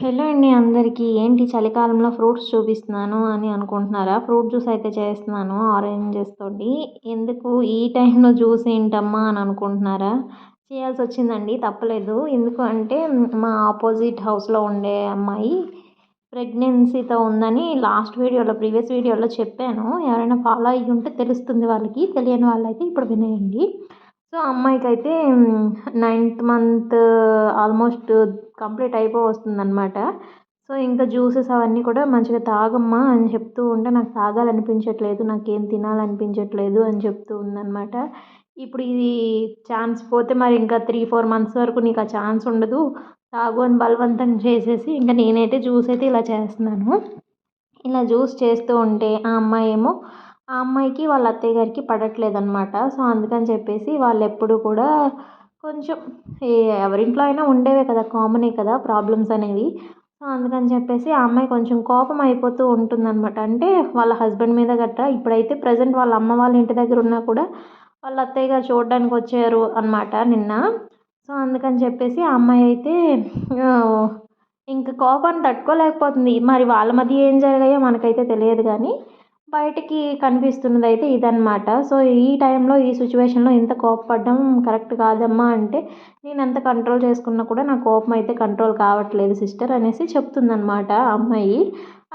Hello అండి అందరికీ. ఏంటి చలికాలంలో ఫ్రూట్స్ చూపిస్తున్నాను అని అనుకుంటున్నారా? ఫ్రూట్ జ్యూస్ అయితే చేస్తున్నాను ఆరెంజెస్ తోటి. ఎందుకు? ఈ టైంలో జ్యూస్ ఏంటమ్మా అని అనుకుంటున్నారా? చేయాల్సి వచ్చిందండి తప్పలేదు. ఎందుకు అంటే మా ఆపోజిట్ హౌస్లో ఉండే అమ్మాయి ప్రెగ్నెన్సీతో ఉందని లాస్ట్ వీడియోలో ప్రీవియస్ వీడియోలో చెప్పాను. ఎవరైనా ఫాలో అయ్యి ఉంటే తెలుస్తుంది వాళ్ళకి తెలియని వాళ్ళైతే ఇప్పుడు వినేయండి. సో అమ్మాయికి అయితే నైన్త్ మంత్ ఆల్మోస్ట్ కంప్లీట్ అయిపో వస్తుందన్నమాట సో ఇంకా జ్యూసెస్ అవన్నీ కూడా మంచిగా తాగమ్మా అని చెప్తూ ఉంటే నాకు తాగాలనిపించట్లేదు నాకేం తినాలనిపించట్లేదు అని చెప్తూ ఉందన్నమాట. ఇప్పుడు ఇది ఛాన్స్ పోతే మరి ఇంకా త్రీ ఫోర్ మంత్స్ వరకు నీకు ఆ ఛాన్స్ ఉండదు. తాగు అని బలవంతం చేసేసి ఇంకా నేనైతే జ్యూస్ అయితే ఇలా చేస్తున్నాను. ఇలా జ్యూస్ చేస్తూ ఉంటే ఆ అమ్మాయి ఏమో ఆ అమ్మాయికి వాళ్ళ అత్తయ్య గారికి పడట్లేదు అనమాట సో అందుకని చెప్పేసి వాళ్ళు ఎప్పుడు కూడా కొంచెం ఎవరింట్లో అయినా ఉండేవే కదా కామనే కదా ప్రాబ్లమ్స్ అనేవి. సో అందుకని చెప్పేసి ఆ అమ్మాయి కొంచెం కోపం అయిపోతూ ఉంటుందన్నమాట. అంటే వాళ్ళ హస్బెండ్ మీద గట్రా ఇప్పుడైతే ప్రజెంట్ వాళ్ళ అమ్మ వాళ్ళ ఇంటి దగ్గర ఉన్నా కూడా వాళ్ళ అత్తయ్య గారు చూడడానికి వచ్చారు అనమాట నిన్న. సో అందుకని చెప్పేసి ఆ అమ్మాయి అయితే ఇంకా కోపాన్ని తట్టుకోలేకపోతుంది. మరి వాళ్ళ మధ్య ఏం జరిగాయో మనకైతే తెలియదు కానీ బయటికి కనిపిస్తున్నది అయితే ఇదన్నమాట. సో ఈ టైంలో ఈ సిచ్యువేషన్లో ఇంత కోపపడడం కరెక్ట్ కాదమ్మా అంటే నేను ఎంత కంట్రోల్ చేసుకున్నా కూడా నా కోపం అయితే కంట్రోల్ కావట్లేదు సిస్టర్ అనేసి చెప్తుందన్నమాట అమ్మాయి.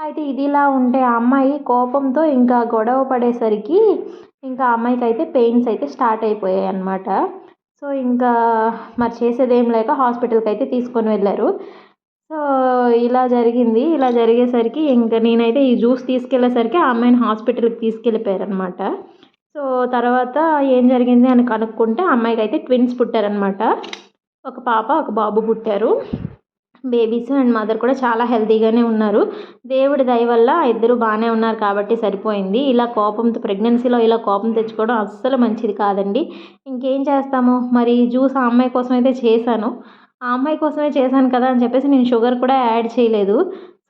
అయితే ఇదిలా ఉంటే ఆ అమ్మాయి కోపంతో ఇంకా గొడవ పడేసరికి ఇంకా అమ్మాయికి అయితే పెయిన్స్ అయితే స్టార్ట్ అయిపోయాయి అనమాట సో ఇంకా మరి చేసేదేం లేక హాస్పిటల్కి అయితే తీసుకొని వెళ్ళారు. సో ఇలా జరిగింది. ఇలా జరిగేసరికి ఇంకా నేనైతే ఈ జ్యూస్ తీసుకెళ్ళేసరికి ఆ అమ్మాయిని హాస్పిటల్కి తీసుకెళ్ళిపోయారనమాట. సో తర్వాత ఏం జరిగింది అని కనుక్కుంటే అమ్మాయికి అయితే ట్విన్స్ పుట్టారనమాట. ఒక పాప ఒక బాబు పుట్టారు. బేబీస్ అండ్ మదర్ కూడా చాలా హెల్తీగానే ఉన్నారు. దేవుడి దయ వల్ల ఇద్దరు బాగానే ఉన్నారు కాబట్టి సరిపోయింది. ఇలా కోపంతో ప్రెగ్నెన్సీలో ఇలా కోపం తెచ్చుకోవడం అస్సలు మంచిది కాదండి. ఇంకేం చేస్తాము? మరి జ్యూస్ ఆ అమ్మాయి కోసం అయితే చేశాను. ఆ అమ్మాయి కోసమే చేశాను కదా అని చెప్పేసి నేను షుగర్ కూడా యాడ్ చేయలేదు.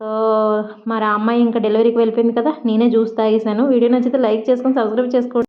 సో మరి ఆ అమ్మాయి ఇంకా డెలివరీకి వెళ్ళిపోయింది కదా నేనే జ్యూస్ తాగేసాను వీడియో నచ్చితే లైక్ చేసుకొని సబ్స్క్రైబ్ చేసుకోండి.